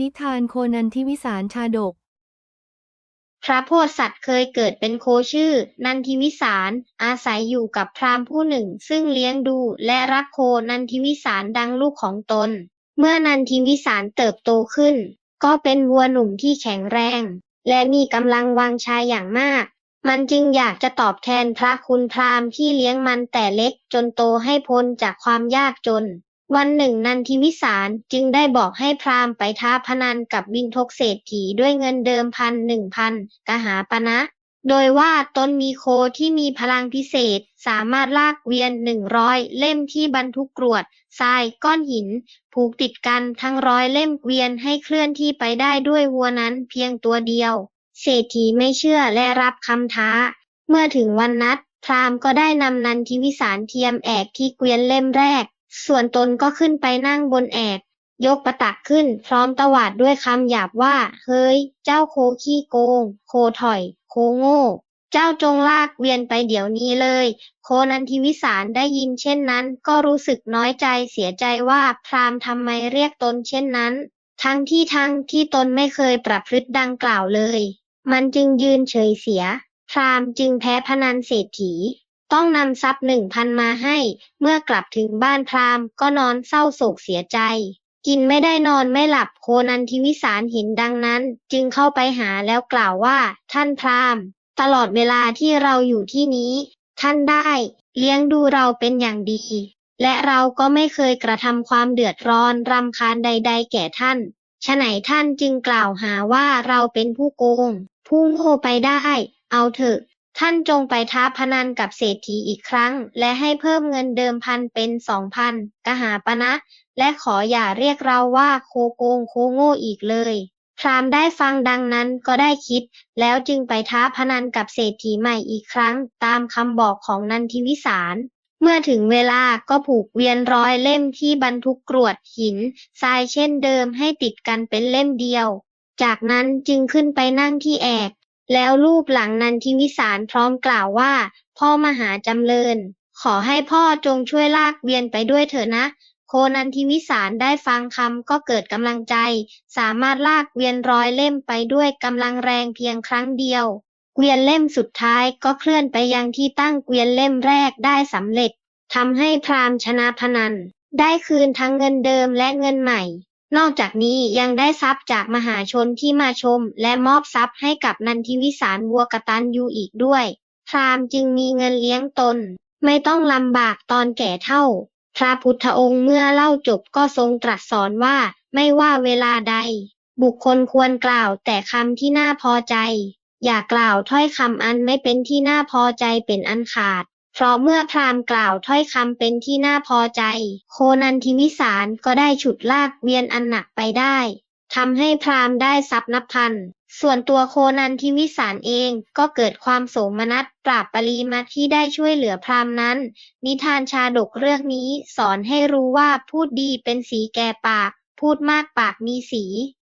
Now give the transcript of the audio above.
นิทานโคนันทิวิสารชาดก พระโพธิสัตว์เคยเกิดเป็นโคชื่อ นันทิวิสาร อาศัยอยู่กับพราหมณ์ผู้หนึ่ง ซึ่งเลี้ยงดูและรักโคนันทิวิสารดังลูกของตน เมื่อนันทิวิสารเติบโตขึ้น ก็เป็นวัวหนุ่มที่แข็งแรง และมีกำลังวังชาอย่างมากมันจึงอยากจะตอบแทนพระคุณพราหมณ์ที่เลี้ยงมันแต่เล็กจนโตให้พ้นจากความยากจน วันหนึ่งนันทิวิสารจึงได้บอกให้พราหมณ์ไปท้าพนันกับบินทกเศรษฐีด้วยเงินเดิมพันหนึ่งพันกหาปณะโดยว่าตนมีโคที่มีพลังพิเศษสามารถลากเวียนหนึ่งร้อยเล่มที่บรรทุกกรวดทรายก้อนหิน ผูกติดกันทั้งร้อยเล่มเวียนให้เคลื่อนที่ไปได้ด้วยวัวนั้นเพียงตัวเดียว เศรษฐีไม่เชื่อและรับคำท้า เมื่อถึงวันนัด พราหมณ์ก็ได้นำนันทิวิสารเทียมแอกที่เกวียนเล่มแรก ส่วนตนก็ขึ้นไปนั่งบนแอก ยกประตักขึ้น พร้อมตวาดด้วยคำหยาบว่า เฮ้ย เจ้าโคขี้โกง โคถอย โคโง่ เจ้าจงลากเวียนไปเดี๋ยวนี้เลย โคนันทิวิสารได้ยินเช่นนั้น ก็รู้สึกน้อยใจเสียใจว่าพราหมณ์ทำไมเรียกตนเช่นนั้น ทั้งที่ทั้งที่ตนไม่เคยประพฤติดังกล่าวเลย มันจึงยืนเฉยเสีย พราหมณ์จึงแพ้พนันเศรษฐี ต้องนำทรัพย์หนึ่งพันมาให้ เมื่อกลับถึงบ้านพราหมณ์ก็นอนเศร้าโศกเสียใจ กินไม่ได้นอนไม่หลับโคนันทิวิสารเห็นดังนั้น จึงเข้าไปหาแล้วกล่าวว่า ท่านพราหมณ์ ตลอดเวลาที่เราอยู่ที่นี้ ท่านได้ เลี้ยงดูเราเป็นอย่างดี และเราก็ไม่เคยกระทำความเดือดร้อนรำคาญใด ๆ แก่ท่านฉะไหนท่านจึงกล่าวหาว่าเราเป็นผู้โกงผู้โง่ไปได้ เอาเถอะ ท่านจงไปท้าพนันกับเศรษฐีอีกครั้ง และให้เพิ่มเงินเดิมพันเป็นสองพันกหาปณะและขออย่าเรียกเราว่าโคโกงโคโง่อีกเลย พรามได้ฟังดังนั้นก็ได้คิด แล้วจึงไปท้าพนันกับเศรษฐีใหม่อีกครั้ง ตามคำบอกของนันทิวิสารเมื่อถึงเวลาก็ผูกเวียนร้อยเล่มที่บรรทุกกรวดหินทรายเช่นเดิมให้ติดกันเป็นเล่มเดียว จากนั้นจึงขึ้นไปนั่งที่แอก แล้วรูปหลังนันทิวิสารพร้อมกล่าวว่า พ่อมหาจำเริญ ขอให้พ่อจงช่วยลากเวียนไปด้วยเถอะนะ โคนันทิวิสารได้ฟังคำก็เกิดกำลังใจ สามารถลากเวียนร้อยเล่มไปด้วยกำลังแรงเพียงครั้งเดียว เกวียนเล่มสุดท้ายก็เคลื่อนไปยังที่ตั้งเกวียนเล่มแรกได้สำเร็จทำให้พรามชนะพนันได้คืนทั้งเงินเดิมและเงินใหม่ นอกจากนี้ยังได้ทรัพย์จากมหาชนที่มาชม และมอบทรัพย์ให้กับนันทิวิสารวัวกตันยูอีกด้วย พราหมณ์จึงมีเงินเลี้ยงตน ไม่ต้องลำบากตอนแก่เท่า พระพุทธองค์เมื่อเล่าจบก็ทรงตรัสสอนว่าไม่ว่าเวลาใด บุคคลควรกล่าวแต่คำที่น่าพอใจ อย่ากล่าวถ้อยคำอันไม่เป็นที่น่าพอใจเป็นอันขาด เพราะเมื่อพราหมณ์กล่าวถ้อยคำเป็นที่น่าพอใจ โคนันทิวิสารก็ได้ฉุดลากเวียนอันหนักไปได้ทำให้พราหมณ์ได้ทรัพย์นับพัน ส่วนตัวโคนันทิวิสารเองก็เกิดความโสมนัสปราบปรีมาที่ได้ช่วยเหลือพราหมณ์นั้น นิทานชาดกเรื่องนี้สอนให้รู้ว่าพูดดีเป็นสีแก่ปาก พูดมากปากมีสี